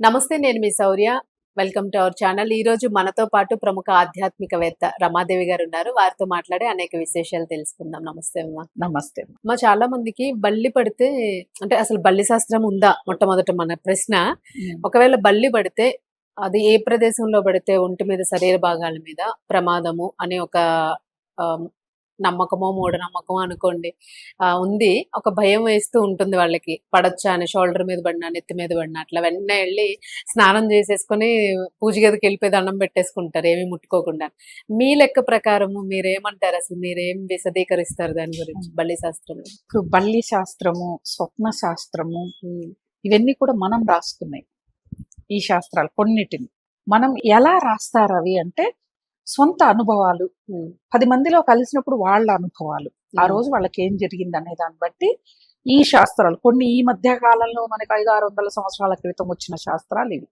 నమస్తే నేను మీ Shaurya. Welcome to our channel. ఈ రోజు మనతో పాటు ప్రముఖ ఆధ్యాత్మికవేత్త రమాదేవి గారు ఉన్నారు. వారితో మాట్లాడి అనేక విశేషాలు తెలుసుకుందాం. నమస్తే అమ్మా. నమస్తే మా చాలా మందికి బల్లి పడితే అంటే అసలు బల్లి శాస్త్రం ఉందా? మొట్టమొదట మన ప్రశ్న. ఒకవేళ బల్లి పడితే అది ఏ ప్రదేశంలో పడితే ఒంటి మీద శరీర భాగాల మీద ప్రమాదము అనే ఒక నమ్మకమో మూఢనమ్మకమో అనుకోండి. ఆ, ఉంది. ఒక భయం వేస్తూ ఉంటుంది వాళ్ళకి. పడొచ్చా అని షోల్డర్ మీద పడినా నెత్తి మీద పడినా అట్లా వెంటనే వెళ్ళి స్నానం చేసేసుకొని పూజ గదికి వెళ్ళిపోయి దండం పెట్టేసుకుంటారు. ఏమీ ముట్టుకోకుండా. మీ లెక్క ప్రకారము మీరేమంటారు? అసలు మీరేం విశదీకరిస్తారు దాని గురించి? బల్లి శాస్త్రం ఇప్పుడు బల్లి శాస్త్రము స్వప్న శాస్త్రము ఇవన్నీ కూడా మనం రాసుకున్నాయి. ఈ శాస్త్రాలు కొన్నిటిని. మనం ఎలా రాస్తారు అవి అంటే సొంత అనుభవాలు. పది మందిలో కలిసినప్పుడు వాళ్ళ అనుభవాలు. ఆ రోజు వాళ్ళకి ఏం జరిగింది అనే దాన్ని బట్టి ఈ శాస్త్రాలు. కొన్ని ఈ మధ్య కాలంలో మనకి ఐదు ఆరు వందల సంవత్సరాల క్రితం వచ్చిన శాస్త్రాలు ఇవి.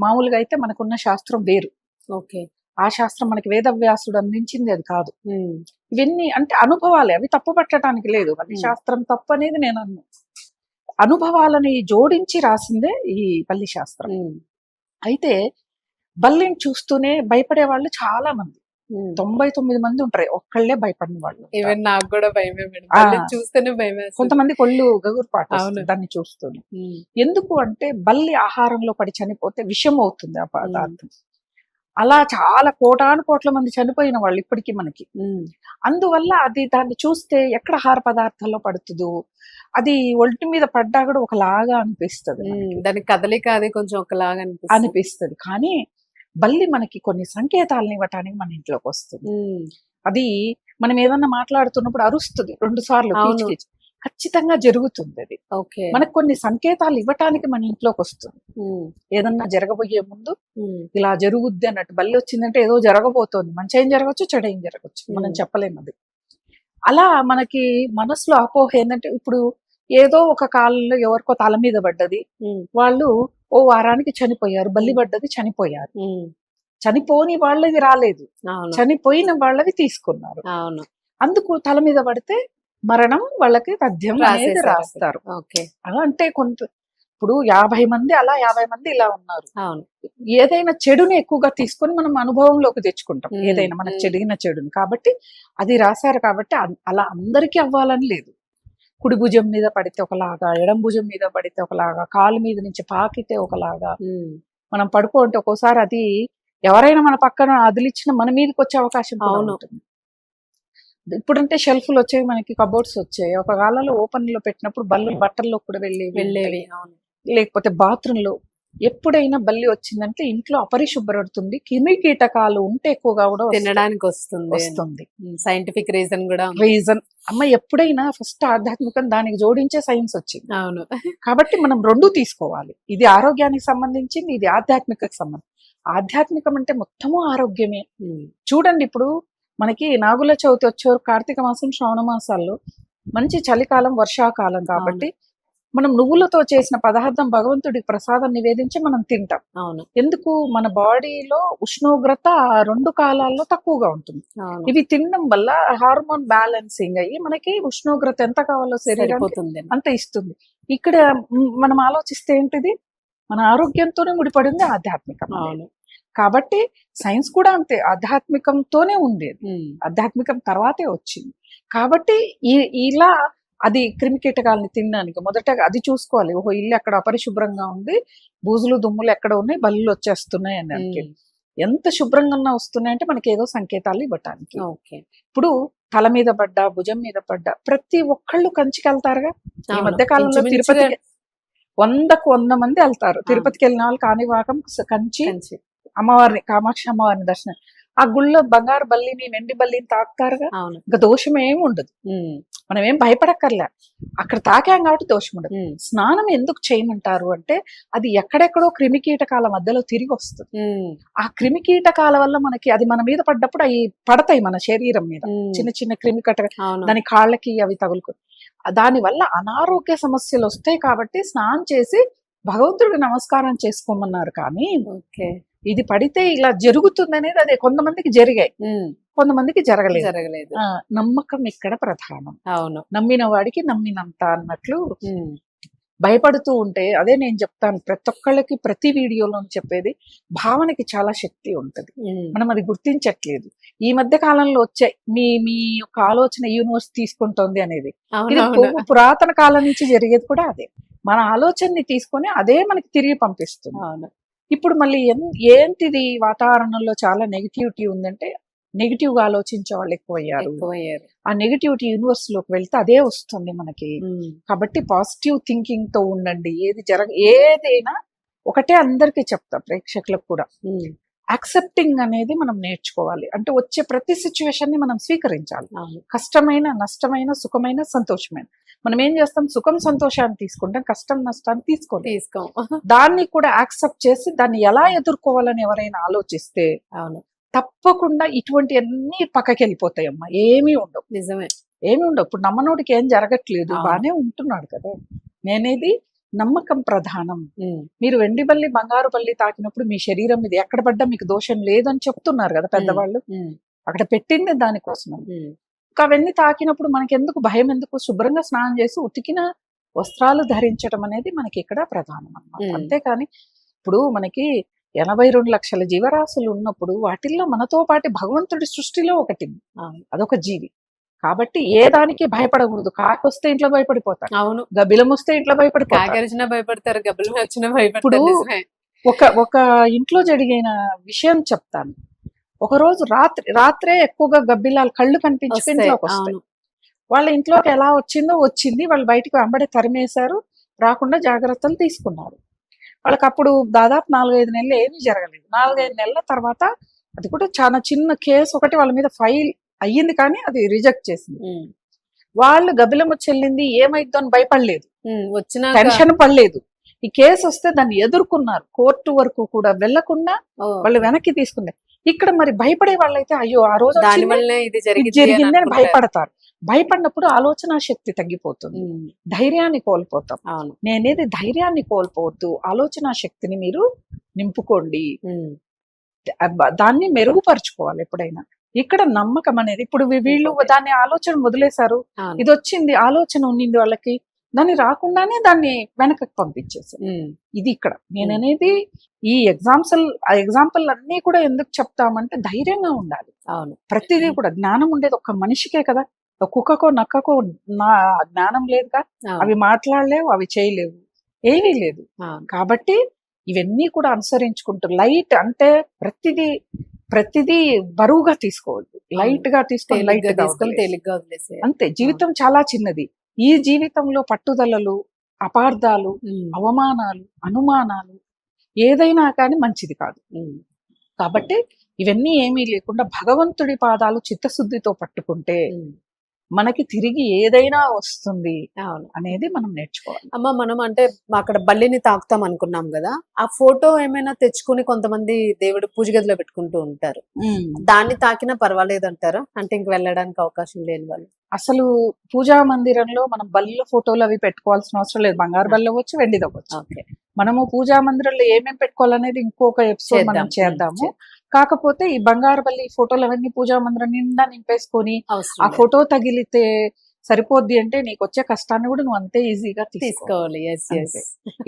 మామూలుగా అయితే మనకున్న శాస్త్రం వేరు. ఓకే. ఆ శాస్త్రం మనకి వేదవ్యాసుడు అందించింది అది కాదు. ఇవన్నీ అంటే అనుభవాలే. అవి తప్పు పట్టడానికి లేదు. Hmm. శాస్త్రం తప్పు అనేది నేను అన్ను. అనుభవాలని జోడించి రాసిందే ఈ బల్లి శాస్త్రం. అయితే బల్లిని చూస్తూనే భయపడే వాళ్ళు చాలా మంది తొంభై తొమ్మిది మంది ఉంటారు. ఒక్కళ్ళే భయపడిన వాళ్ళు. ఈవెన్ నాకు కూడా భయమే చూస్తేనే భయం వేస్తుంది. కొంతమంది కొళ్ళు గగురుపాటు దాన్ని చూస్తూనే. ఎందుకు అంటే బల్లి ఆహారంలో పడి చనిపోతే విషం అవుతుంది ఆ పదార్థం అలా చాలా కోటాను కోట్ల మంది చనిపోయిన వాళ్ళు ఇప్పటికీ మనకి. అందువల్ల అది దాన్ని చూస్తే ఎక్కడ ఆహార పదార్థాల్లో పడుతుందో అది ఒంటి మీద పడ్డా కూడా ఒకలాగా అనిపిస్తుంది. దాని కదలిక అది కొంచెం ఒకలాగా అనిపిస్తుంది. కానీ బల్లి మనకి కొన్ని సంకేతాలను ఇవ్వటానికి మన ఇంట్లోకి వస్తుంది. అది మనం ఏదన్నా మాట్లాడుతున్నప్పుడు అరుస్తుంది. రెండు సార్లు. ఖచ్చితంగా జరుగుతుంది అది. ఓకే. మనకు కొన్ని సంకేతాలు ఇవ్వటానికి మన ఇంట్లోకి వస్తుంది. ఏదన్నా జరగబోయే ముందు ఇలా జరుగుద్ది అన్నట్టు బల్లి వచ్చిందంటే ఏదో జరగబోతోంది. మంచి ఏం జరగచ్చు చెడు ఏం జరగచ్చు. మనం. చెప్పలేము అది. అలా మనకి మనసులో అపోహ ఏంటంటే ఇప్పుడు ఏదో ఒక కాలంలో ఎవరికో తల మీద పడ్డది. వాళ్ళు ఓ వారానికి చనిపోయారు బల్లి పడ్డది చనిపోయారు. చనిపోని వాళ్ళవి రాలేదు. చనిపోయిన వాళ్ళవి తీసుకున్నారు. అవును. అందుకు తల మీద పడితే మరణం వాళ్ళకి పద్యం అనేది. రాస్తారు. అంటే కొంత ఇప్పుడు యాభై మంది అలా యాభై మంది ఇలా ఉన్నారు. అవును. ఏదైనా చెడుని ఎక్కువగా తీసుకొని మనం అనుభవంలోకి తెచ్చుకుంటాం. ఏదైనా మనకు. చెడిగిన చెడుని. కాబట్టి అది రాశారు కాబట్టి అలా అందరికీ అవ్వాలని లేదు. కుడి భుజం మీద పడితే ఒకలాగా ఎడం భుజం మీద పడితే ఒకలాగా కాలు మీద నుంచి పాకితే ఒకలాగా. మనం పడుకోంటే ఒక్కోసారి అది ఎవరైనా మన పక్కన అదిలిచ్చిన మన మీదకి వచ్చే అవకాశం అవును. ఇప్పుడంటే షెల్ఫ్లు వచ్చాయి మనకి కబోర్డ్స్ వచ్చాయి. ఒక కాలంలో ఓపెన్లో పెట్టినప్పుడు బల్లు బట్టల్లో కూడా వెళ్ళేవి వెళ్ళేవి లేకపోతే బాత్రూమ్లో ఎప్పుడైనా బల్లి వచ్చిందంటే ఇంట్లో అపరిశుభ్రడుతుంది క్రిమి కీటకాలు ఉంటే ఎక్కువగా కూడా. తినడానికి వస్తుంది. వస్తుంది. సైంటిఫిక్ రీజన్ కూడా. రీజన్ అమ్మ ఎప్పుడైనా ఫస్ట్ ఆధ్యాత్మికం దానికి జోడించే సైన్స్ వచ్చింది. అవును. కాబట్టి మనం రెండు తీసుకోవాలి. ఇది ఆరోగ్యానికి సంబంధించింది ఇది ఆధ్యాత్మికకు సంబంధించి ఆధ్యాత్మికం అంటే మొత్తము ఆరోగ్యమే. చూడండి ఇప్పుడు మనకి నాగుల చవితి వచ్చేవారు కార్తీక మాసం శ్రావణ మాసాల్లో మంచి చలికాలం వర్షాకాలం కాబట్టి మనం నువ్వులతో చేసిన పదార్థం భగవంతుడికి ప్రసాదం నివేదించి మనం తింటాం. అవును. ఎందుకు? మన బాడీలో ఉష్ణోగ్రత రెండు కాలాల్లో తక్కువగా ఉంటుంది. ఇవి తినడం వల్ల హార్మోన్ బ్యాలెన్సింగ్ అయ్యి మనకి ఉష్ణోగ్రత ఎంత కావాలో శరీరానికి సరిపోతుంది. అంత ఇస్తుంది. ఇక్కడ మనం ఆలోచిస్తే ఏంటిది? మన ఆరోగ్యంతోనే ముడిపడింది ఆధ్యాత్మికం కాబట్టి సైన్స్ కూడా అంతే ఆధ్యాత్మికంతోనే ఉంది ఆధ్యాత్మికం తర్వాతే వచ్చింది. కాబట్టి ఇలా అది క్రిమి కీటకాలని తినడానికి మొదట అది చూసుకోవాలి. ఓహో ఇల్లు ఎక్కడ అపరిశుభ్రంగా ఉంది బూజులు దుమ్ములు ఎక్కడ ఉన్నాయి బల్లులు వచ్చేస్తున్నాయి అని ఎంత శుభ్రంగా వస్తున్నాయంటే మనకి ఏదో సంకేతాలు ఇవ్వటానికి. ఓకే. ఇప్పుడు తల మీద పడ్డా భుజం మీద పడ్డా ప్రతి ఒక్కళ్ళు కంచికి వెళ్తారుగా? ఈ. మధ్య కాలంలో తిరుపతికి వందకు వంద మంది వెళ్తారు. తిరుపతికి వెళ్ళిన వాళ్ళు కాణివాకం కంచి. అమ్మవారిని కామాక్షి అమ్మవారిని దర్శనం ఆ గుళ్ళో బంగారు బల్లిని వెండి బల్లిని తాకుతారుగా? ఇంకా దోషం ఏమి ఉండదు. మనం ఏం భయపడక్కర్లే. అక్కడ తాకాం కాబట్టి దోషం ఉండదు. స్నానం ఎందుకు చేయమంటారు అంటే అది ఎక్కడెక్కడో క్రిమి కీటకాల మధ్యలో తిరిగి వస్తుంది. ఆ క్రిమి కీటకాల వల్ల మనకి అది మన మీద పడ్డప్పుడు అవి పడతాయి మన శరీరం మీద. చిన్న చిన్న క్రిమి అవును. దాని కాళ్ళకి అవి తగులుకు దాని వల్ల అనారోగ్య సమస్యలు వస్తాయి కాబట్టి స్నానం చేసి భగవంతుడికి నమస్కారం చేసుకోమన్నారు కానీ ఓకే. ఇది పడితే ఇలా జరుగుతుంది అనేది అదే కొంతమందికి జరిగాయి. కొంతమందికి జరగలేదు. జరగలేదు. నమ్మకం ఇక్కడ ప్రధానం. అవును. నమ్మిన వాడికి నమ్మినంత అన్నట్లు భయపడుతూ ఉంటే అదే నేను చెప్తాను ప్రతి ఒక్కళ్ళకి ప్రతి వీడియోలో చెప్పేది భావనకి చాలా శక్తి ఉంటది. మనం అది గుర్తించట్లేదు. ఈ మధ్య కాలంలో వచ్చే మీ మీ యొక్క ఆలోచన యూనివర్స్ తీసుకుంటోంది అనేది. ఇది పురాతన కాలం నుంచి జరిగేది కూడా అదే. మన ఆలోచనని తీసుకొని అదే మనకి తిరిగి పంపిస్తుంది. అవును. ఇప్పుడు మళ్ళీ ఏంటిది వాతావరణంలో చాలా నెగిటివిటీ ఉందంటే నెగిటివ్గా ఆలోచించే వాళ్ళు ఎక్కువయ్యారు. ఆ నెగిటివిటీ యూనివర్స్లోకి వెళ్తే అదే వస్తుంది మనకి. కాబట్టి పాజిటివ్ థింకింగ్తో ఉండండి. ఏది జరగ ఏదైనా ఒకటే అందరికీ చెప్తా ప్రేక్షకులకు కూడా. యాక్సెప్టింగ్ అనేది మనం నేర్చుకోవాలి. అంటే వచ్చే ప్రతి సిచ్యువేషన్ని మనం స్వీకరించాలి. కష్టమైన నష్టమైన సుఖమైన సంతోషమైన. మనం ఏం చేస్తాం? సుఖం సంతోషాన్ని తీసుకుంటాం కష్టం నష్టాన్ని తీసుకోలేదు తీసుకో. దాన్ని కూడా యాక్సెప్ట్ చేసి దాన్ని ఎలా ఎదుర్కోవాలని ఎవరైనా ఆలోచిస్తే అవును. తప్పకుండా ఇటువంటి అన్ని పక్కకి వెళ్ళిపోతాయమ్మా ఏమీ ఉండవు. నిజమే. ఏమి ఉండవు. ఇప్పుడు నమ్మనోడికి ఏం జరగట్లేదు. బానే ఉంటున్నాడు కదా. నేనేది నమ్మకం ప్రధానం. మీరు వెండి బల్లి బంగారు బల్లి తాకినప్పుడు మీ శరీరం మీద ఎక్కడ పడ్డా మీకు దోషం లేదని చెప్తున్నారు కదా పెద్దవాళ్ళు. అక్కడ పెట్టింది దానికోసం అవన్నీ తాకినప్పుడు మనకి ఎందుకు భయం ఎందుకు? శుభ్రంగా స్నానం చేసి ఉతికిన వస్త్రాలు ధరించడం అనేది మనకి ఇక్కడ ప్రధానం అన్నమాట మ్మ్. అంతేకాని ఇప్పుడు మనకి ఎనభై రెండు లక్షల జీవరాశులు ఉన్నప్పుడు వాటిల్లో మనతో పాటు భగవంతుడి సృష్టిలో ఒకటి. అదొక జీవి. కాబట్టి ఏ దానికి భయపడకూడదు. కాకి వస్తే ఇంట్లో భయపడిపోతారు. అవును. గబిలం వస్తే ఇంట్లో భయపడిపోతారు. భయపడతారు గబ్బలు వచ్చినా నిజమే. ఒక ఒక ఇంట్లో జరిగిన విషయం చెప్తాను. ఒక రోజు రాత్రి రాత్రే ఎక్కువగా గబ్బిలాలు కళ్ళు కనిపించి. ఇంట్లోకి వస్తాయి. వాళ్ళ ఇంట్లోకి ఎలా వచ్చిందో వచ్చింది. వాళ్ళు బయటికి వెంబడి తరిమేశారు. రాకుండా జాగ్రత్తలు తీసుకున్నారు. వాళ్ళకి అప్పుడు దాదాపు నాలుగైదు నెలలు ఏమీ జరగలేదు. నాలుగైదు నెలల తర్వాత అది కూడా చాలా చిన్న కేసు ఒకటి వాళ్ళ మీద ఫైల్ అయ్యింది కానీ అది రిజెక్ట్ చేసింది. వాళ్ళు గబిలమ్మ చెల్లింది ఏమైద్దో అని భయపడలేదు. ఉమ్. వచ్చినాక టెన్షన్ పడలేదు. ఈ కేసు వస్తే దాన్ని ఎదుర్కొన్నారు. కోర్టు వరకు కూడా వెళ్ళకుండా వాళ్ళు వెనక్కి తీసుకున్నారు. ఇక్కడ మరి భయపడే వాళ్ళైతే అయ్యో ఆ రోజు దాని వల్లనే ఇది జరిగింది అని జరిగింది అని అనుకుంటారు. భయపడతారు. భయపడినప్పుడు ఆలోచన శక్తి తగ్గిపోతుంది. ధైర్యాన్ని కోల్పోతాం. అవును. నేనేది ధైర్యాన్ని కోల్పోవద్దు ఆలోచన శక్తిని మీరు నింపుకోండి. దాన్ని మెరుగుపరుచుకోవాలి ఎప్పుడైనా. ఇక్కడ నమ్మకం అనేది ఇప్పుడు వీళ్ళు దాన్ని ఆలోచన వదిలేశారు. అవును. ఇది వచ్చింది ఆలోచన ఉన్నింది వాళ్ళకి. దాన్ని రాకుండానే దాన్ని వెనకకి పంపించేసారు ఉమ్. ఇది ఇక్కడ. నేను అనేది ఈ ఎగ్జాంపుల్ ఆ ఎగ్జాంపుల్ అన్ని కూడా ఎందుకు చెప్తామంటే ధైర్యంగా ఉండాలి. అవును. ప్రతిదీ కూడా జ్ఞానం ఉండేది ఒక్క మనిషికే కదా. ఒక కుక్కకో నక్కకో నా జ్ఞానం లేదుగా. అవి మాట్లాడలేవు అవి చేయలేవు. ఏమీ లేదు. కాబట్టి ఇవన్నీ కూడా అనుసరించుకుంటూ లైట్ అంటే ప్రతిదీ ప్రతిదీ బరువుగా తీసుకోవద్దు. లైట్గా తీసుకొని లైట్గా తీసుకొని. తేలిగ్గా అంతే. జీవితం చాలా చిన్నది. ఈ జీవితంలో పట్టుదలలు అపార్థాలు అవమానాలు అనుమానాలు ఏదైనా కానీ మంచిది కాదు. కాబట్టి ఇవన్నీ ఏమీ లేకుండా భగవంతుడి పాదాలు చిత్తశుద్ధితో పట్టుకుంటే మనకి తిరిగి ఏదైనా వస్తుంది అనేది మనం నేర్చుకోవాలి. అమ్మ మనం అంటే అక్కడ బల్లిని తాకుతాం అనుకున్నాం కదా ఆ ఫోటో ఏమైనా తెచ్చుకుని కొంతమంది దేవుడు పూజ గదిలో పెట్టుకుంటూ ఉంటారు. దాన్ని తాకినా పర్వాలేదు అంటారా అంటే ఇంక వెళ్ళడానికి అవకాశం లేని వాళ్ళు. అసలు పూజా మందిరంలో మనం బల్ల ఫోటోలు అవి పెట్టుకోవాల్సిన అవసరం లేదు. బంగారు బల్ల అవ్వచ్చు వెండిది అవ్వచ్చు. ఓకే. మనము పూజా మందిరంలో ఏమేమి పెట్టుకోవాలనేది ఇంకొక ఎపిసోడ్ మనం చేద్దాము. కాకపోతే ఈ బంగారు బల్లి ఫోటోలు అవన్నీ పూజా మందిరం నిండా నింపేసుకొని ఆ. ఫోటో తగిలితే సరిపోద్ది అంటే నీకు వచ్చే కష్టాన్ని కూడా నువ్వు అంతే ఈజీగా తీసుకో తీసుకోవాలి.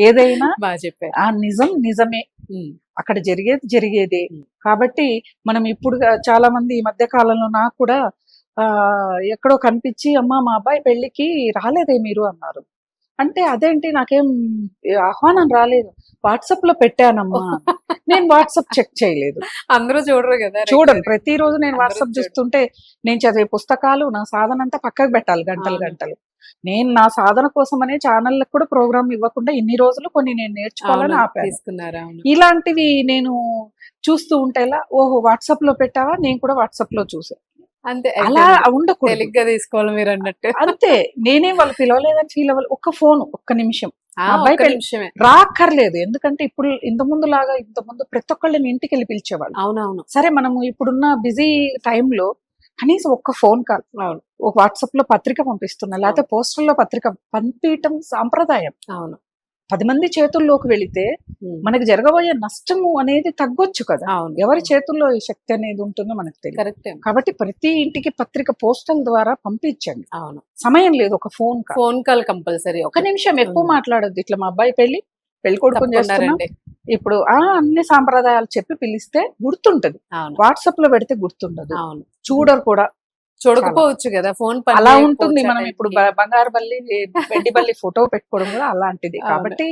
ఏదైనా బాగా చెప్పారు. ఆ నిజం నిజమే. అక్కడ జరిగేది జరిగేదే. కాబట్టి మనం ఇప్పుడు చాలా మంది ఈ మధ్య కాలంలో నాకు కూడా ఆ ఎక్కడో కనిపించి అమ్మా మా అబ్బాయి పెళ్ళికి రాలేదే మీరు అన్నారు. అంటే అదేంటి నాకేం ఆహ్వానం రాలేదు. వాట్సాప్లో పెట్టానమ్మా. నేను వాట్సాప్ చెక్ చేయలేదు. అందరూ చూడరు కదా చూడండి ప్రతిరోజు నేను వాట్సాప్. చూస్తుంటే నేను చదివే పుస్తకాలు నా సాధన అంతా పక్కకు పెట్టాలి గంటలు. గంటలు. నేను నా సాధన కోసమనే ఛానళ్ళకు కూడా ప్రోగ్రామ్ ఇవ్వకుండా ఇన్ని రోజులు కొన్ని నేను నేర్చుకోవాలని ఆపాను. అవును. ఇలాంటివి నేను చూస్తూ ఉంటేలా ఓహో వాట్సాప్లో పెట్టావా? నేను కూడా వాట్సాప్లో చూసా. అంతే అలా. ఉండకూడదు. తేలిగ్గా తీసుకోవాలి మీరు అన్నట్టు. అంతే నేనే వాళ్ళు పిలవలేదని ఫీల్ అవ్వాలి ఒక్క ఫోన్ ఒక్క నిమిషం. నిమిషమే. రాక్కర్లేదు. ఎందుకంటే ఇప్పుడు ఇంత ముందు లాగా ఇంత ముందు ప్రతి ఒక్కళ్ళని ఇంటికి వెళ్ళి పిలిచేవాళ్ళు. అవునవును. సరే మనము ఇప్పుడున్న బిజీ టైంలో కనీసం ఒక్క ఫోన్ కాల్ వాట్సాప్లో పత్రిక పంపిస్తున్నా లేకపోతే పోస్టర్లో పత్రిక పంపించటం సాంప్రదాయం. అవును. పది మంది చేతుల్లోకి వెళితే. మనకి జరగబోయే నష్టము అనేది తగ్గొచ్చు కదా. ఎవరి చేతుల్లో ఈ శక్తి అనేది ఉంటుందో మనకు తెలియదు. కరెక్ట్. కాబట్టి ప్రతి ఇంటికి పత్రిక పోస్టల్ ద్వారా పంపించండి. అవును. సమయం లేదు ఒక phone call. Phone call compulsory. ఒక నిమిషం ఎక్కువ. మాట్లాడొద్దు. ఇట్లా మా అబ్బాయి పెళ్ళి పెళ్ళి కొడుకుని చేస్తున్నాం. తప్పకుండా ఇప్పుడు ఆ అన్ని సాంప్రదాయాలు చెప్పి పిలిస్తే గుర్తుంటది. వాట్సాప్లో పెడితే గుర్తుండదు. అవును. చూడరు కూడా. చూడకపోవచ్చు కదా ఫోన్ అలా ఉంటుంది మనం. ఇప్పుడు బంగారు బల్లి వెండి బల్లి ఫోటో పెట్టుకోవడం కూడా అలాంటిది. కాబట్టి